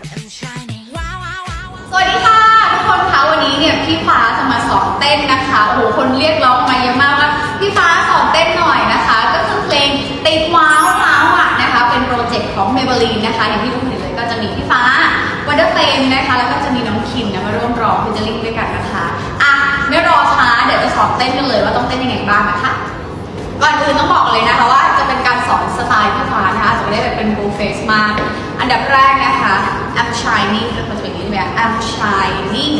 สวัสดีค่ะ ทุกคนคะวันนี้เนี่ยพี่ฟ้าจะมาสอนเต้นนะคะโอ้โหคนเรียกร้องมาเยอะมากว่าพี่ฟ้าสอนเต้นหน่อยนะคะ ก็คือเพลงติดว้าวว้าวอะนะคะ เป็นโปรเจกต์ของ Maybelline นะคะอย่างที่ทุกคนเห็นเลยก็จะมีพี่ฟ้าวันเดอร์เฟมนะคะแล้วก็จะมีน้องคิมนะมาร่วมร้องพิจาริงด้วยกันนะคะอะไม่รอช้าเดี๋ยวจะสอนเต้นกันเลยว่าต้องเต้นยังไงบ้างนะคะก่อนอื่นต้องบอกเลยนะคะว่าจะเป็นการสอนสไตล์พี่ฟ้านะคะจะไม่ได้แบบเป็น full face มาก อันดับแรกนะคะ I'm shining คือเป็นอย่างนี้ใช่ไหม I'm shining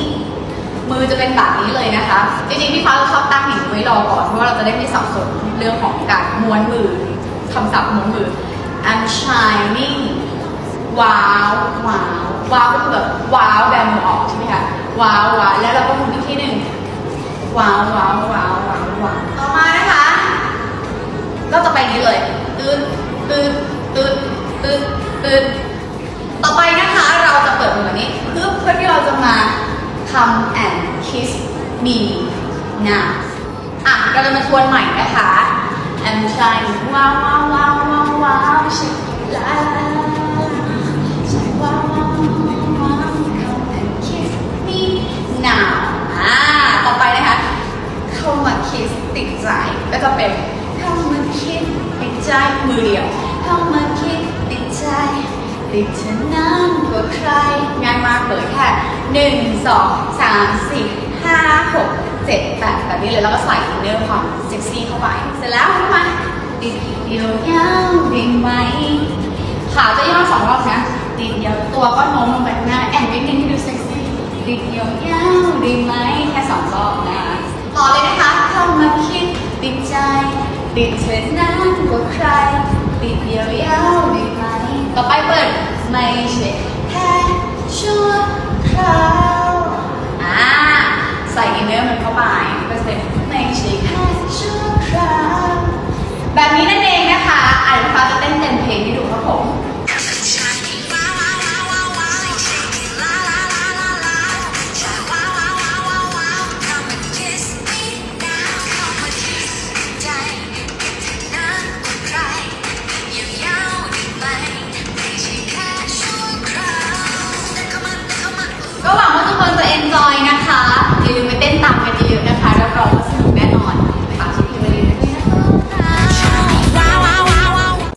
มือจะเป็นแบบนี้เลยนะคะ จริงๆพี่ฟ้าเราชอบตั้งอย่างนี้ไว้รอก่อน เพราะว่าเราจะได้ไม่สับสนเรื่องของการม้วนมือคำศัพท์ม้วนมือ I'm shining ว้าวว้าวว้าวก็คือแบบว้าวแบมือออกใช่ไหมคะว้าวว้าวแล้วเราก็มุนอีกทีหนึ่งว้าวว้าวว้าวว้าวว้าวต่อมานะคะ ก็จะไปนี้เลยตืดตืดตืดตืดตืดต่อไปนะคะเปิดมือแบบนี้เพื่อเพื่อที่เราจะมา come and kiss me now อะเราจะมาทวนใหม่นะคะ I'm shining ว้าวว้าวว้าวว้าวว้าวชิลาลาชิว้าวว้าวว้าว come and kiss me now อ่าต่อไปนะคะเข้ามาคิสติดใจก็จะเป็นเข้ามาคิดติดใจมือเดียวเข้ามาคิดติดใจติดเธอนานกว่าใครง่ายมากเลยแค่ หนึ่งสองสามสี่ห้าหกเจ็ดแปดแบบนี้เลยแล้วก็ใส่อินเนอร์ความเซ็กซี่เข้าไป เสร็จแล้วขึ้นมาติดเดียวยาวได้ไหมขาจะย่อสองรอบนะติดเดียวตัวก็โน้มลงไปข้างหน้าแอนนิดนึงให้ดูเซ็กซี่ติดเดียวยาวได้ไหมแค่สองรอบนะต่อเลยนะคะเข้ามาคิดติดใจติดเธอนานกว่าใครติดเดียวยาวได้ไหมต่อไปเปิดไม่ใช่แค่